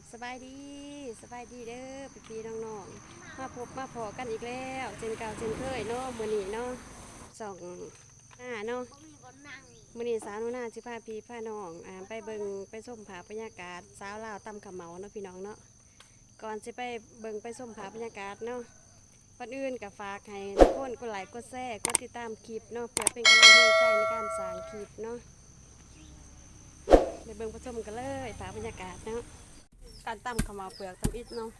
บสบายดีสบายดีเด้อพี่พี่น้องๆมาพบมาพอกันอีกแล้วเจนเก่าเจนเคยเนาะมือนีเนาะสองหน้าเนาะมือนีสาวหนุนาสิพาพี่พาน้องอ่าไปเบิงไปส้มผาบรรยากาศ สาวลาวตำขาวเหมาเนาะพี่น้องเนาะก่อนสิไปเบิงไปส้มผาบรรยากาศเนาะก่อนอื่นก็ฝากให้ทุกคนกดไลค์กดแชร์กดติดตามคลิปเนาะเพื่อเป็นกำลังใจในการสร้างคลิปเนาะไปเบิงผสมกันเลยฝาบรรยากาศเนาะ การตำขาวเหมาเปลือกตำอิดเนาะ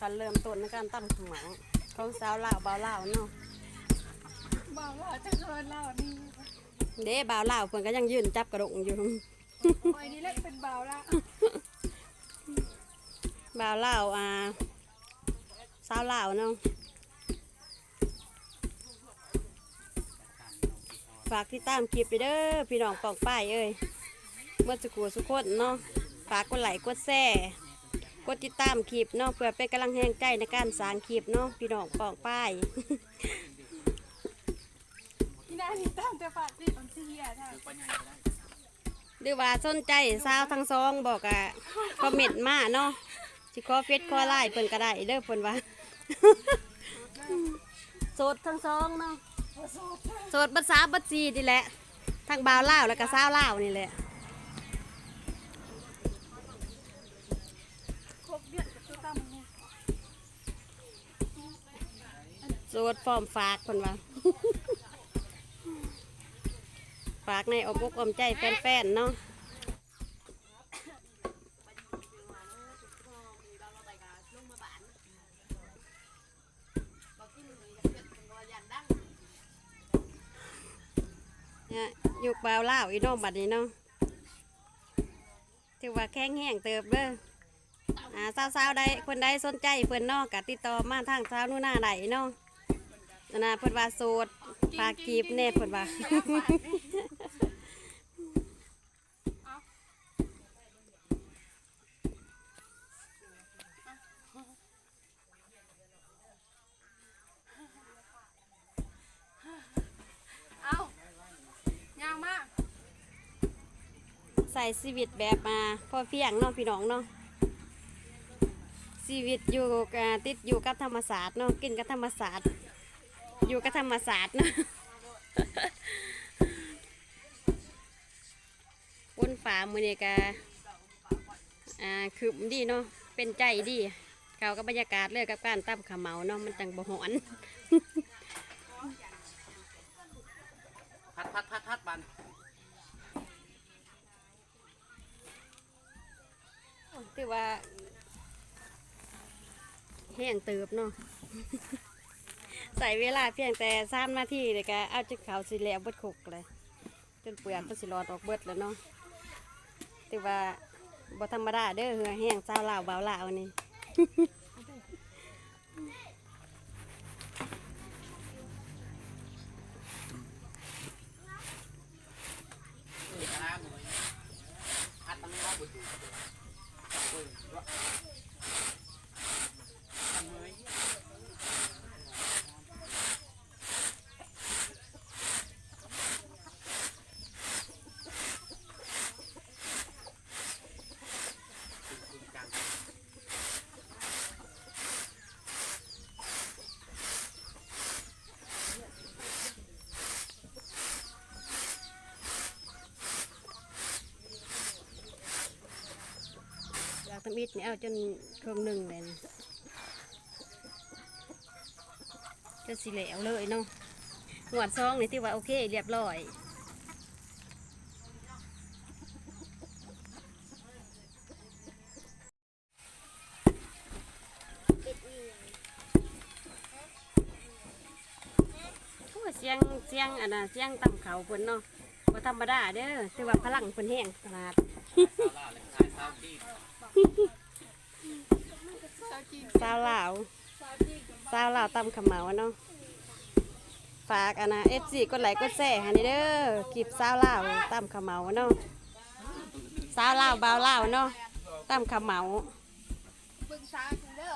การเริ่มต้นในการตำขาวเหมาของสาวลาวบ่าวลาวเนาะบอกว่าจะเกินเรานี่เด้บ่าวลาวเพิ่นก็ยังยืนจับกระดงอยู่ไอ้นี่เล็กเป็นเบาละบ่าวลาวอ่าสาวลาวเนาะฝากที่ตามคลิปไปเด้อพี่น้องปองป้ายเอ้ยเมื่อสักครู่สุกคนเนาะ ฝากกดไลค์กดแชร์กดติดตามคลิปเนาะเพื่อเป็นกำลังแห่งใจในการสร้างคลิปเนาะพี่น้องปองป้ายที่น่าที่ตั้งแต่ฝาดสิตอนเที่ยท่าหรือว่าสนใจสาวทั้งสองบอกอะคอมเมนต์มาเนาะสิขอเฟซขอไลน์เพิ่นก็ได้เด้อเพิ่นว่าโสดทั้งสองเนาะโสดบัดสาบัดสี่นี่แหละทั้งบ่าวลาวแล้วก็สาวลาวนี่แหละ ครบเดือนกับตัวตั้มเนี่ย โสดฟอร์มฝากเพิ่นว่าฝากในอบอกอมใจแฟนๆเนาะเนี่ยยุกบ่าวลาอีน้องบัดนี้เนาะถือว่าแข็งแห้งเติบเด้ออ่าสาวๆได้คนใดสนใจเพิ่นนาะก็ติดต่อมาทางสาวนู่นหน้าไหนเนาะ นั่นนะเพิ่นว่าโสดฝากกีบแน่เพิ่นว่าเอายาวมากใส่ชีวิตแบบมาพอเพียงเนาะพี่น้องเนาะชีวิตอยู่ติดอยู่กับธรรมศาสตร์เนาะกินกับธรรมศาสตร์ อยู่กับธรรมศาสตร์เนาะบนฝามือนี่กะอ่าคือดีเนาะเป็นใจดีเขากับบรรยากาศเลยกับการตั้มขาวเหมาเนาะมันจังบ่หอนพัดพัดพัดพัดบันถือว่าแห้งเติบเนาะ ใส่เวลาเพียงแต่สามนาทีเลยก็เอาจุดขาวสีแล้วเบิดขกเลย จนเปลือกก็สิรอดออกเบิดแล้วเนาะแต่ว่าบ่ธรรมดาเด้อเหือแห้งเจ้าลาวเบาวลาวนี่ำเลยพัดตั้งน้ำบุญอยู่โอ้ยทำเลย อยากทำอิด นี่เอาจนเครื่องหนึ่งเลยนะจนสีเหลวเลยเนาะหวดซองนี่ที่ว่าโอเคเรียบร้อยโอ้ยเสียงเสียงอันน่ะเสียงต่ำเขาเพิ่นเนาะบ่ธรรมดาเด้อถือว่าพลังเพิ่นแห้งขนาด สาวลาวสาวลาวตำขาวเหมาเนาะฝากอันน่ะ FC กดไลค์กดแชร์ให้นี่เด้อกีบสาวลาวตำขาวเหมาเนาะสาวลาวบ่าวลาวเนาะตำขาวเหมาปรึกษาคุณเด้อ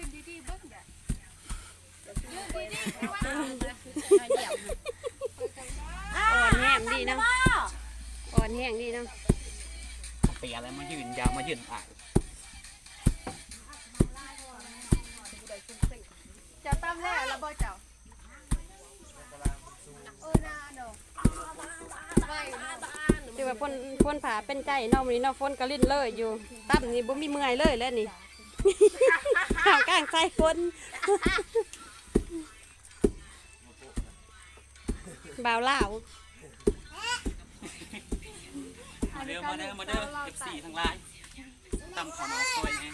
ยืนดีๆเบิ้งอย่ายืนดีๆอ่อนแห้งดีเนาะอ่อนแห้งดีเนาะเปียอะไรมายืนยาวมายืนอ่ายเจ้าตั้มแล้วแล้วบ่เจ้าเออนาเนาะไม่ถือว่าพ่นพ่นผาเป็นใจนาะมื้อนี้เนาะฝนก็ลิ้นเลยอยู่ตั้มนี่บ่มีเมื่อยเลยแล้วนี่างกลางใจฝนบ่าวลาวมาเด้อมาเด้อมาเด้อ F4 ทั้งหลายตำขอมาซอยแน่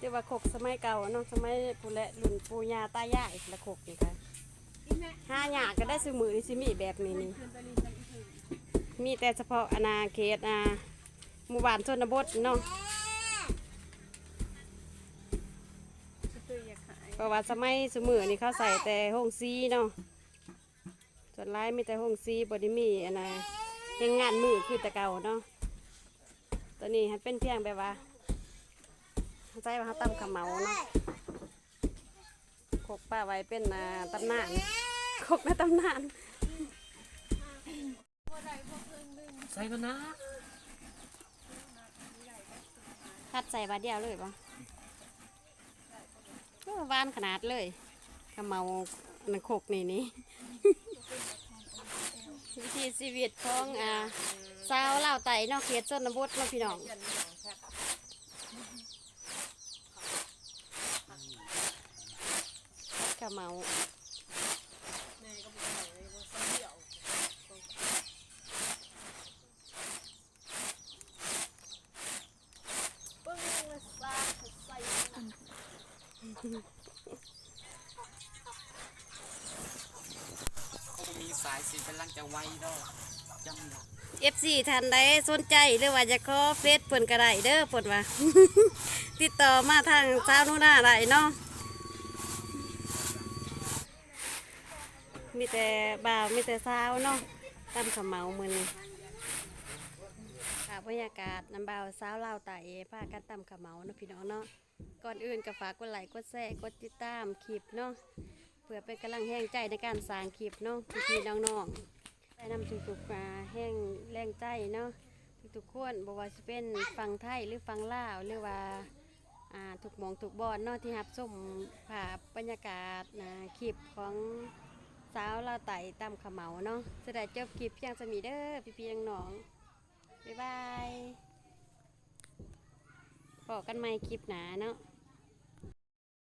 ที่ว่าขกสมัยเก่าเนาะสมัยผู้และรุ่นปู่ย่าตายายละขกนี่ค่ะหาหยาก็ได้ซื้อมือนี่สิมีแบบนี้นี่มีแต่เฉพาะอาณาเขตอ่าหมู่บ้านชนบทเนาะ เพราะว่าสมัยสมือนี่เขาใส่แต่ห้องซีเนาะส่วนร้ายมีแต่ห้องซีบไดิมีอันนะยังงานมือคือแต่เก่าเนาะตอนนี้ให้เป็นเพียงแบบว่าเข้าใจว่าเขาตำขาวเหมาเนาะขกป้าไว้เป็นอ่าตำนานขกในตำนานใส่กันนะคัดใส่บาทเดียวเลยปะก็ หวานขนาดเลยขาเมาหนังขกนี่นี่ วิธีชีวิตของอ่าสาวเล่าวไตเนอกเขตชนบทเนาะพี่น้องขมเมา มีสายสีกำลังจะไวดอกจำดอกเอฟซีท่านใดสนใจหรือว่าจะขอเฟซเปิ่นก็ได้เด้อเปิ่นว่า ติดต่อมาทางสาวนุ่นาได้เนาะมีแต่บ่าวมีแต่สาวเนาะตามขาวเหมามือนี้ค่ะบรรยากาศน้ำบ่าวสาวลาวไต่พากันตามขาวเหมาเนาะพี่น้องเนาะ ก่อนอื่นก็ฝากกดไลค์กดแชร์กดติดตามคลิปเนาะเพื่อเป็นกำลังแห่งใจในการสร้างคลิปเนาะพี่ๆน้องๆได้นำทุกๆมาแห้งแรงใจเนาะทุกๆคนบอกว่าจะเป็นฟังไทยหรือฟังลาวหรือว่าาถูกหมองถูกบอลเนาะที่รับชมภาพบรรยากาศนะคลิปของสาวลาไต่ตามขาวเหมาเนาะจะได้จบคลิปเพียงสมีเด้อพี่ๆน้องๆบ๊ายบาย บอกกันใหม่คลิปหนาเนาะ